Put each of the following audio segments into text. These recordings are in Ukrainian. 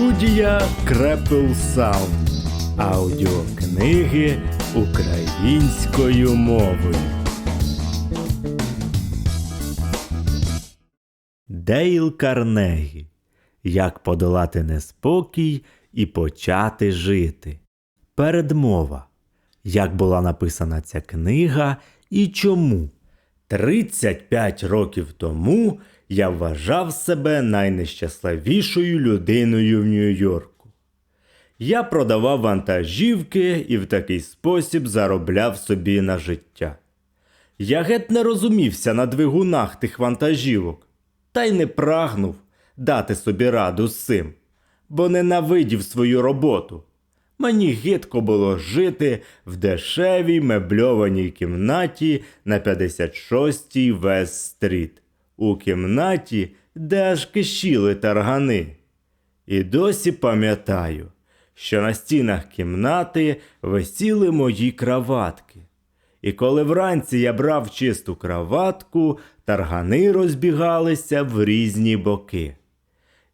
Студія Крепл Саунд. Аудіокниги українською мовою. Дейл Карнегі. Як подолати неспокій і почати жити. Передмова. Як була написана ця книга і чому? 35 років тому я вважав себе найнещасливішою людиною в Нью-Йорку. Я продавав вантажівки і в такий спосіб заробляв собі на життя. Я геть не розумівся на двигунах тих вантажівок, та й не прагнув дати собі раду з цим, бо ненавидів свою роботу. Мені гидко було жити в дешевій мебльованій кімнаті на 56-й Вест-стріт, у кімнаті, де аж кишіли таргани. І досі пам'ятаю, що на стінах кімнати висіли мої краватки. І коли вранці я брав чисту краватку, таргани розбігалися в різні боки.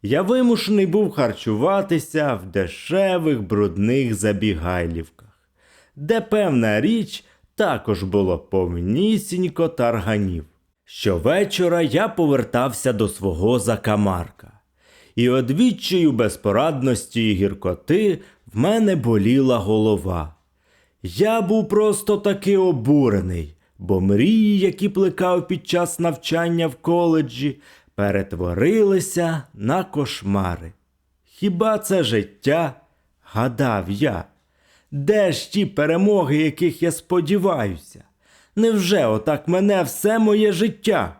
Я вимушений був харчуватися в дешевих брудних забігайлівках, де певна річ також було повнісінько тарганів. Щовечора я повертався до свого закамарка, і одвіччю безпорадності і гіркоти в мене боліла голова. Я був просто таки обурений, бо мрії, які плекав під час навчання в коледжі, перетворилися на кошмари. Хіба це життя? Гадав я. Де ж ті перемоги, яких я сподіваюся? Невже отак мене все моє життя?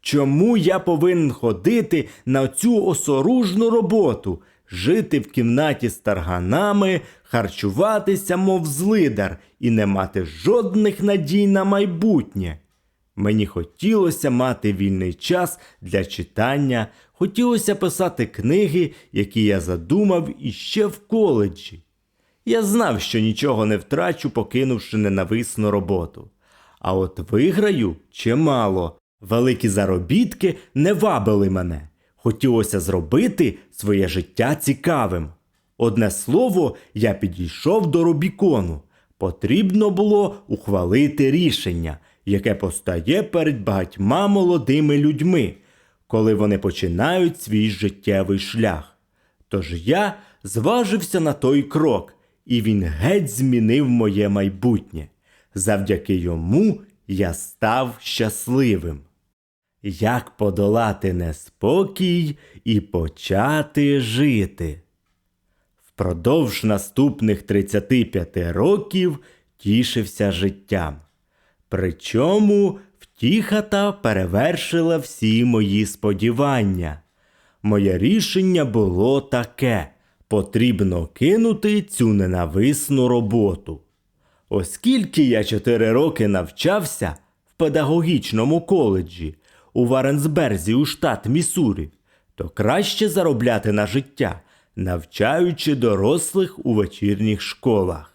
Чому я повинен ходити на цю осоружну роботу, жити в кімнаті з тарганами, харчуватися, мов злидар, і не мати жодних надій на майбутнє? Мені хотілося мати вільний час для читання, хотілося писати книги, які я задумав іще в коледжі. Я знав, що нічого не втрачу, покинувши ненависну роботу. А от виграю чимало. Великі заробітки не вабили мене. Хотілося зробити своє життя цікавим. Одне слово, я підійшов до Рубікону. Потрібно було ухвалити рішення, яке постає перед багатьма молодими людьми, коли вони починають свій життєвий шлях. Тож я зважився на той крок, і він геть змінив моє майбутнє. Завдяки йому я став щасливим. Як подолати неспокій і почати жити? Впродовж наступних 35 років тішився життям. Причому втіха та перевершила всі мої сподівання. Моє рішення було таке потрібно кинути цю ненависну роботу. Оскільки я чотири роки навчався в педагогічному коледжі у Варенсберзі у штат Міссурі, то краще заробляти на життя, навчаючи дорослих у вечірніх школах.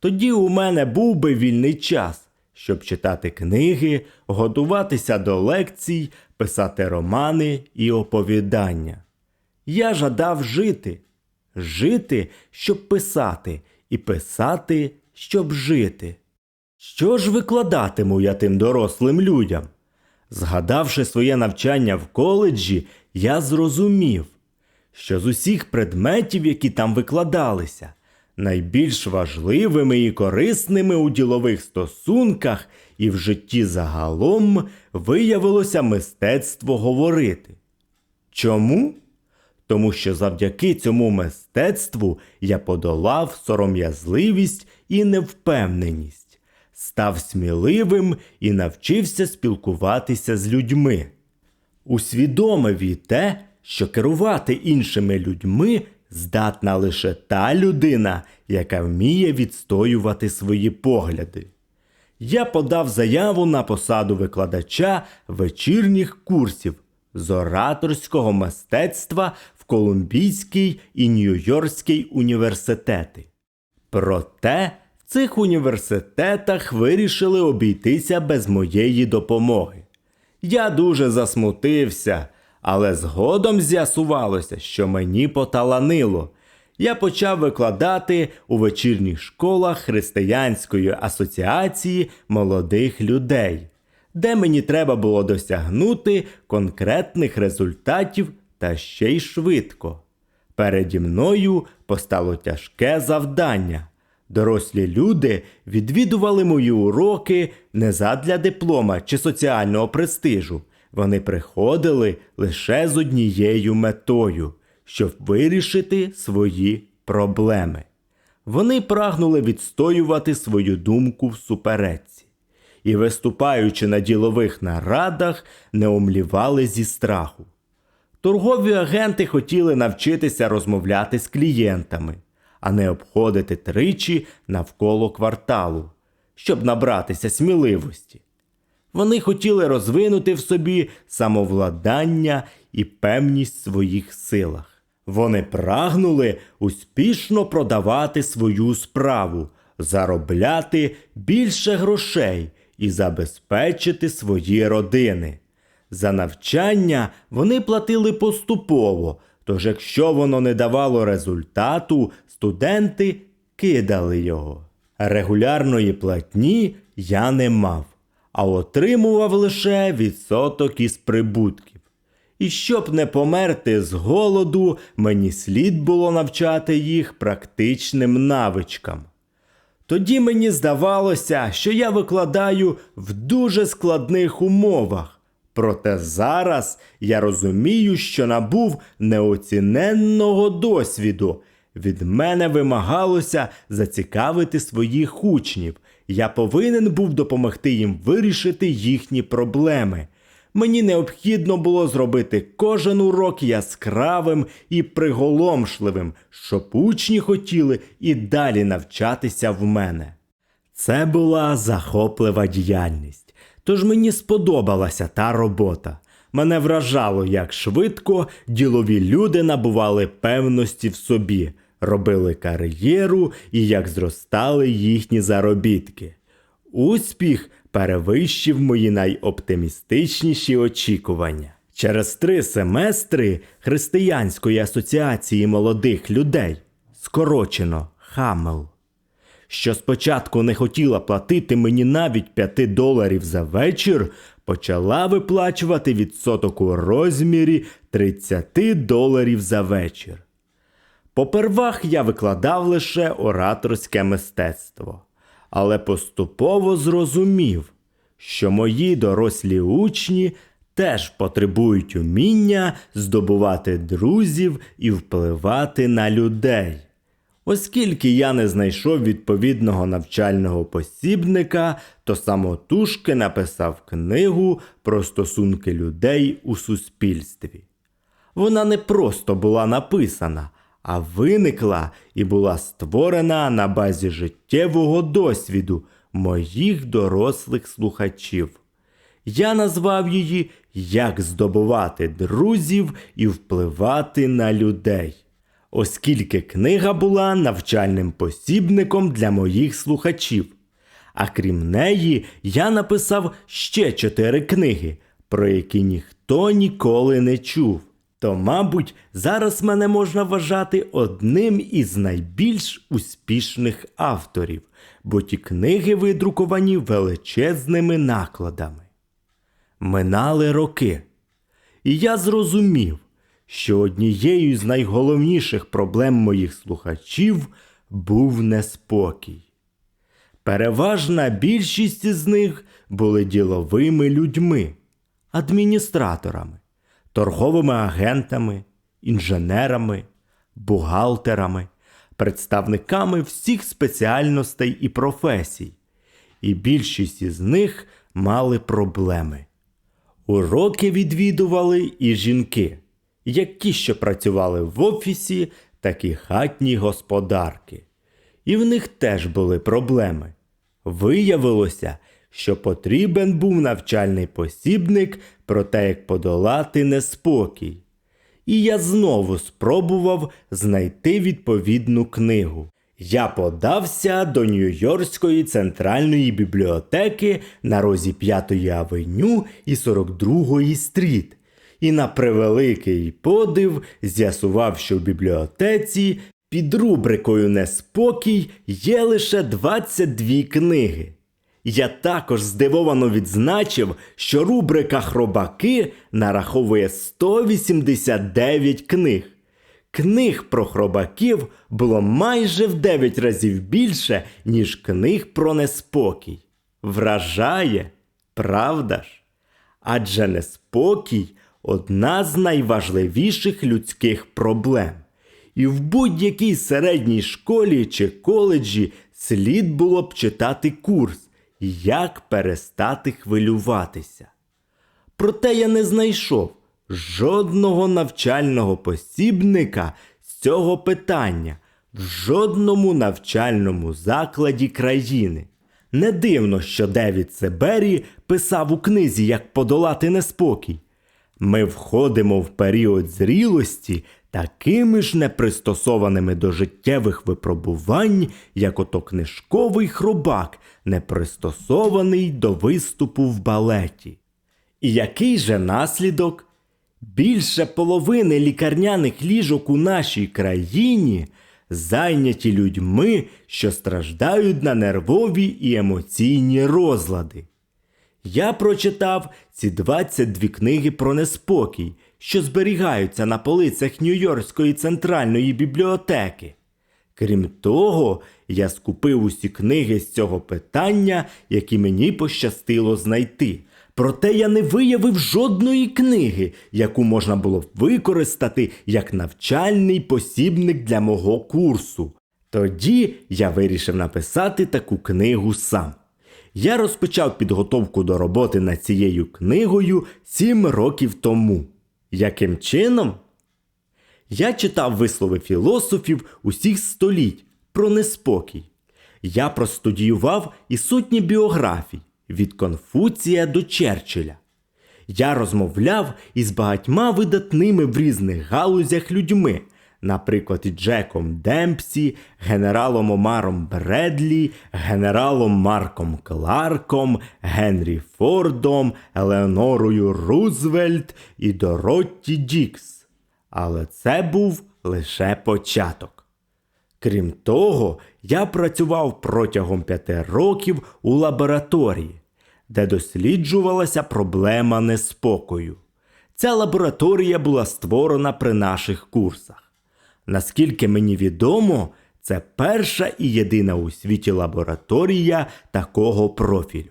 Тоді у мене був би вільний час, щоб читати книги, готуватися до лекцій, писати романи і оповідання. Я жадав жити, жити, щоб писати, і писати, щоб жити. Що ж викладатиму я тим дорослим людям? Згадавши своє навчання в коледжі, я зрозумів, що з усіх предметів, які там викладалися, найбільш важливими і корисними у ділових стосунках і в житті загалом виявилося мистецтво говорити. Чому? Тому що завдяки цьому мистецтву я подолав сором'язливість і невпевненість, став сміливим і навчився спілкуватися з людьми. Усвідомив і те, що керувати іншими людьми здатна лише та людина, яка вміє відстоювати свої погляди. Я подав заяву на посаду викладача вечірніх курсів з ораторського мистецтва Колумбійський і Нью-Йоркський університети. Проте в цих університетах вирішили обійтися без моєї допомоги. Я дуже засмутився, Але згодом з'ясувалося, що мені поталанило. Я почав викладати у вечірніх школах Християнської асоціації молодих людей, де мені треба було досягнути конкретних результатів та ще й швидко. Переді мною постало тяжке завдання. Дорослі люди відвідували мої уроки не задля диплома чи соціального престижу. Вони приходили лише з однією метою, щоб вирішити свої проблеми. Вони прагнули відстоювати свою думку в суперечці і, виступаючи на ділових нарадах, не омлівали зі страху. Торгові агенти хотіли навчитися розмовляти з клієнтами, а не обходити тричі навколо кварталу, щоб набратися сміливості. Вони хотіли розвинути в собі самовладання і певність в своїх силах. Вони прагнули успішно продавати свою справу, заробляти більше грошей і забезпечити свої родини. За навчання вони платили поступово, тож якщо воно не давало результату, студенти кидали його. Регулярної платні я не мав, а отримував лише відсоток із прибутків. І щоб не померти з голоду, мені слід було навчати їх практичним навичкам. Тоді мені здавалося, що я викладаю в дуже складних умовах. Проте зараз я розумію, що набув неоціненного досвіду. Від мене вимагалося зацікавити своїх учнів. Я повинен був допомогти їм вирішити їхні проблеми. Мені необхідно було зробити кожен урок яскравим і приголомшливим, щоб учні хотіли і далі навчатися в мене. Це була захоплива діяльність, тож мені сподобалася та робота. Мене вражало, як швидко ділові люди набували певності в собі, робили кар'єру і як зростали їхні заробітки. Успіх перевищив мої найоптимістичніші очікування. Через три семестри Християнської асоціації молодих людей, скорочено Хамел, що спочатку не хотіла платити мені навіть 5 доларів за вечір, почала виплачувати відсоток у розмірі 30 доларів за вечір. Попервах я викладав лише ораторське мистецтво, але поступово зрозумів, що мої дорослі учні теж потребують уміння здобувати друзів і впливати на людей. Оскільки я не знайшов відповідного навчального посібника, то самотужки написав книгу про стосунки людей у суспільстві. Вона не просто була написана, а виникла і була створена на базі життєвого досвіду моїх дорослих слухачів. Я назвав її Як здобувати друзів і впливати на людей, оскільки книга була навчальним посібником для моїх слухачів. А крім неї, я написав ще чотири книги, про які ніхто ніколи не чув. То, мабуть, зараз мене можна вважати одним із найбільш успішних авторів, бо ті книги видруковані величезними накладами. Минали роки, і я зрозумів, що однією з найголовніших проблем моїх слухачів був неспокій. Переважна більшість із них були діловими людьми, адміністраторами, торговими агентами, інженерами, бухгалтерами, представниками всіх спеціальностей і професій, і більшість із них мали проблеми. Уроки відвідували і жінки, як ті, що працювали в офісі, так і хатні господарки. І в них теж були проблеми. Виявилося, що потрібен був навчальний посібник про те, як подолати неспокій. І я знову спробував знайти відповідну книгу. Я подався до Нью-Йоркської центральної бібліотеки на розі 5-ї авеню і 42-ї стріт і на превеликий подив з'ясував, що в бібліотеці під рубрикою Неспокій є лише 22 книги. Я також здивовано відзначив, що рубрика Хробаки нараховує 189 книг. Книг про хробаків було майже в 9 разів більше, ніж книг про неспокій. Вражає, правда ж? Адже неспокій одна з найважливіших людських проблем. І в будь-якій середній школі чи коледжі слід було б читати курс, як перестати хвилюватися. Проте я не знайшов жодного навчального посібника з цього питання в жодному навчальному закладі країни. Не дивно, що Девід Себері писав у книзі, як подолати неспокій. Ми входимо в період зрілості такими ж непристосованими до життєвих випробувань, як ото книжковий хробак, непристосований до виступу в балеті. І який же наслідок? Більше половини лікарняних ліжок у нашій країні зайняті людьми, що страждають на нервові і емоційні розлади. Я прочитав ці 22 книги про неспокій, що зберігаються на полицях Нью-Йоркської центральної бібліотеки. Крім того, я скупив усі книги з цього питання, які мені пощастило знайти. Проте я не виявив жодної книги, яку можна було використати як навчальний посібник для мого курсу. Тоді я вирішив написати таку книгу сам. Я розпочав підготовку до роботи над цією книгою сім років тому. Яким чином? Я читав вислови філософів усіх століть про неспокій. Я простудіював і сотні біографій від Конфуція до Черчилля. Я розмовляв із багатьма видатними в різних галузях людьми, наприклад, Джеком Демпсі, генералом Омаром Бредлі, генералом Марком Кларком, Генрі Фордом, Елеонорою Рузвельт і Доротті Дікс. Але це був лише початок. Крім того, я працював протягом п'яти років у лабораторії, де досліджувалася проблема неспокою. Ця лабораторія була створена при наших курсах. Наскільки мені відомо, це перша і єдина у світі лабораторія такого профілю.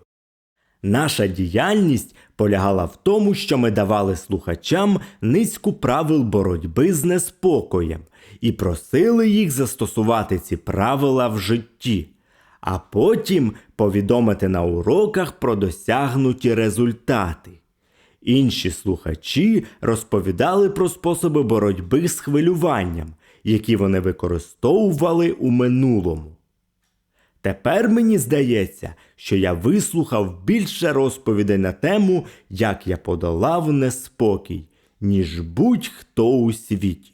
Наша діяльність полягала в тому, що ми давали слухачам низку правил боротьби з неспокоєм і просили їх застосувати ці правила в житті, а потім повідомити на уроках про досягнуті результати. Інші слухачі розповідали про способи боротьби з хвилюванням, які вони використовували у минулому. Тепер мені здається, що я вислухав більше розповідей на тему, як я подолав неспокій, ніж будь-хто у світі.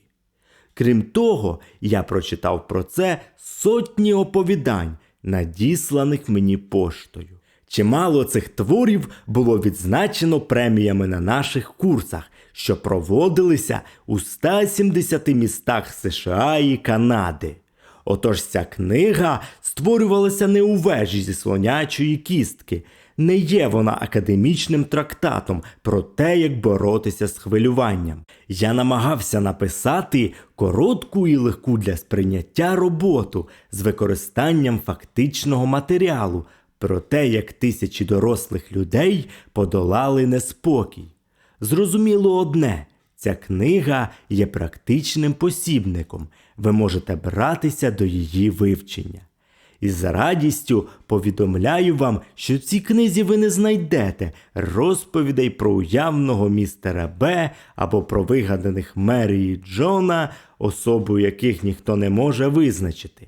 Крім того, я прочитав про це сотні оповідань, надісланих мені поштою. Чимало цих творів було відзначено преміями на наших курсах, що проводилися у 170 містах США і Канади. Отож ця книга створювалася не у вежі зі слонячої кістки. Не є вона академічним трактатом про те, як боротися з хвилюванням. Я намагався написати коротку і легку для сприйняття роботу з використанням фактичного матеріалу про те, як тисячі дорослих людей подолали неспокій. Зрозуміло одне. Ця книга є практичним посібником, ви можете братися до її вивчення. І з радістю повідомляю вам, що в цій книзі ви не знайдете розповідей про уявного містера Б або про вигаданих Мері і Джона, особу яких ніхто не може визначити.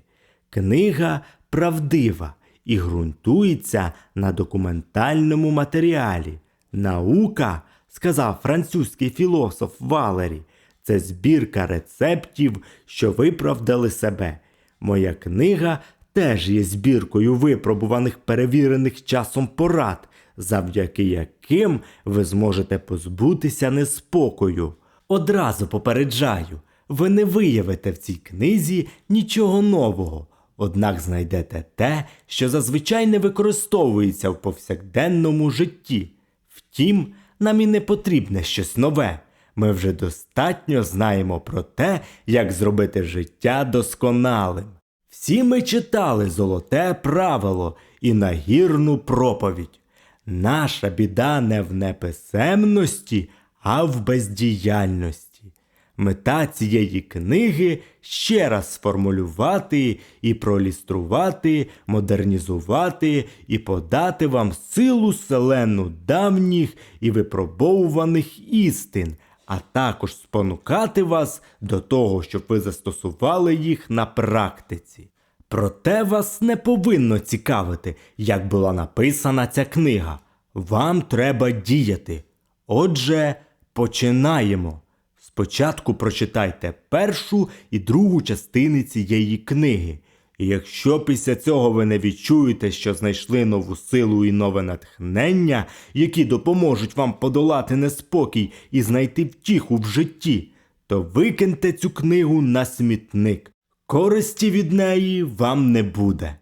Книга правдива і ґрунтується на документальному матеріалі. Наука, сказав французький філософ Валері, це збірка рецептів, що виправдали себе. Моя книга теж є збіркою випробуваних перевірених часом порад, завдяки яким ви зможете позбутися неспокою. Одразу попереджаю, ви не виявите в цій книзі нічого нового, однак знайдете те, що зазвичай не використовується в повсякденному житті. Втім, нам і не потрібне щось нове. Ми вже достатньо знаємо про те, як зробити життя досконалим. Всі ми читали золоте правило і нагірну проповідь. Наша біда не в неписемності, а в бездіяльності. Мета цієї книги ще раз сформулювати і проілюструвати, модернізувати і подати вам силу селену давніх і випробовуваних істин, а також спонукати вас до того, щоб ви застосували їх на практиці. Проте вас не повинно цікавити, як була написана ця книга. Вам треба діяти. Отже, починаємо. Спочатку прочитайте першу і другу частини цієї книги. І якщо після цього ви не відчуєте, що знайшли нову силу і нове натхнення, які допоможуть вам подолати неспокій і знайти втіху в житті, то викиньте цю книгу на смітник. Користі від неї вам не буде.